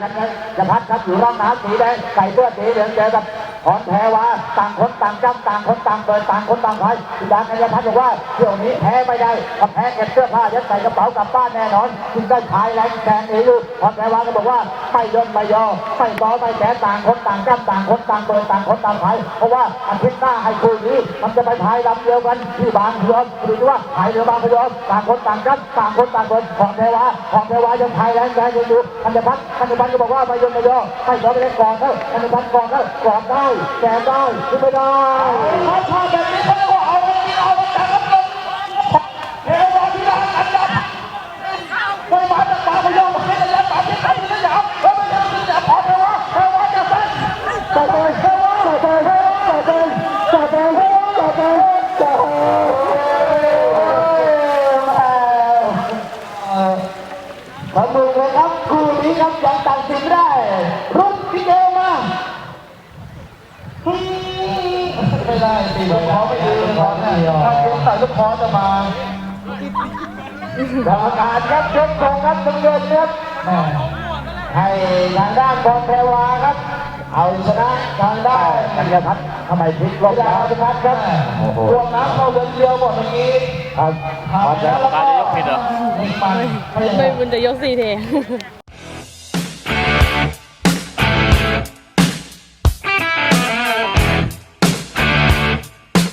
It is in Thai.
กันไงจะพัดครับอยู่ร่องน้ำสีแดงใส่เสื้อสีเหลืองเจอกับถอนแพรวาต่างคนต่างจำต่างคนต่างเปิดต่างคนต่างพายสุดากัญญาพัดบอกว่าเที่ยวนี้แพ้ไม่ได้ถ้าแพ้เก็บเสื้อผ้ายัดใส่กระเป๋ากลับบ้านแน่นอนจึงได้พายแรงแซงเอลูถอนแพรวาก็บอกว่า ไม่ย่นไม่ยอไม่บอไม่แพ้ต่างคนต่างจำต่างคนต่างเปิดต่างคนต่างพายเพราะว่าอาทิตย์หน้าไอ้คู่นี้มันจะไปพายลำเดียวกันที่บางพยอมหรือว่าพายเรือบางพยอมต่างคนต่างจำต่างคนต่างเปิดถอนแพรวาถอนแพรวายังพายแรงแซงอยู่กัญญาพัฒน์กัญญาพัฒน์ก็บอกว่าไม่ย่นไม่ยอไม่ยอไม่ได้ก่อนเท่ากัญญาพัฒน์ก่อนเท่ากอดได้แกะได้ขึ้นไม่ได้ เขาชอบแบบนี้เขาเรียกว่าเอาจริงเอาจังครับลงเทวาธิดาอันดับไม่มาจากปากพยอมให้ระยะสามสิบสามสิบสามเฮ้ยไม่ใช่ไม่ใช่พอเทวาเทวาจะสั้น ต่อไปต่อไปต่อไปต่อไปต่อไปต่อไปต่อไป ขอบคุณเลยครับคู่นี้ครับยังตัดสินได้รุ่นพี่เกมาไม่ได้ตีลูกคอไม่ดีลูกคอเนี่ยถ้าคุณใส่ลูกคอจะมากรรมการครับยกตรงครับน้ำเงินครับให้ทางด้านบอลแพรวาครับ เอาชนะทางด้านกัญญาพัฒน์ทำไมพลิกลบดาวพัฒน์ครับรวมน้ำเข้าเดินเดียวหมดเมื่อกี้ครับทำแล้วแล้วก็ ผิดเหรอ ไม่มันจะยกสี่เท